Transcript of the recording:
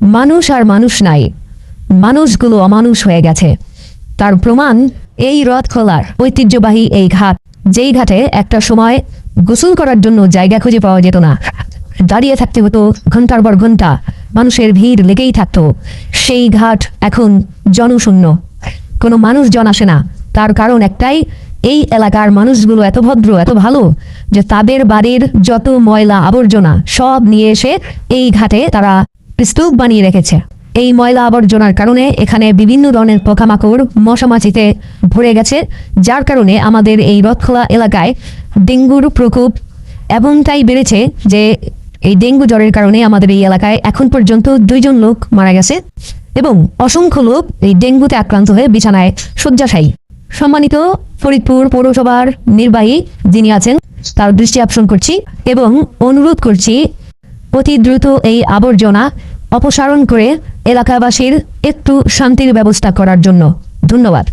মানুষ আর মানুষ নাই। মানুষগুলো অমানুষ হয়ে গেছে। তার প্রমাণ এই রথ খোলার ঐতিহ্যবাহী এই ঘাট, যেই ঘাটে একটা সময় গোসল করার জন্য জায়গা খুঁজে পাওয়া যেত না। দাঁড়িয়ে থাকতে হতো ঘণ্টার পর ঘণ্টা মানুষের ভিড় লেগেই থাকতো। সেই ঘাট এখন জনশূন্য। কোনো মানুষজন আসে না। তার কারণ একটাই, এই এলাকার মানুষগুলো এত ভদ্র, এত ভালো, যে তাদের বাড়ির যত ময়লা আবর্জনা সব নিয়ে এসে এই ঘাটে তারা স্তূপ বানিয়ে রেখেছে। এই ময়লা আবর্জনার কারণে এখানে বিভিন্ন ধরনের পোকামাকড়, মশামাছিতে ভরে গেছে, যার কারণে আমাদের এই রথখোলা এলাকায় ডেঙ্গুর প্রকোপ এমনটাই বেড়েছে যে এই ডেঙ্গু জ্বরের কারণে আমাদের এই এলাকায় এখন পর্যন্ত দুইজন লোক মারা গেছে এবং অসংখ্য লোক এই ডেঙ্গুতে আক্রান্ত হয়ে বিছানায় শয্যাশায়ী। সম্মানিত ফরিদপুর পৌরসভার নির্বাহী যিনি আছেন, তার দৃষ্টি আকর্ষণ করছি এবং অনুরোধ করছি অতি দ্রুত এই আবর্জনা অপসারণ করে এলাকাবাসীর একটু শান্তির ব্যবস্থা করার জন্য। ধন্যবাদ।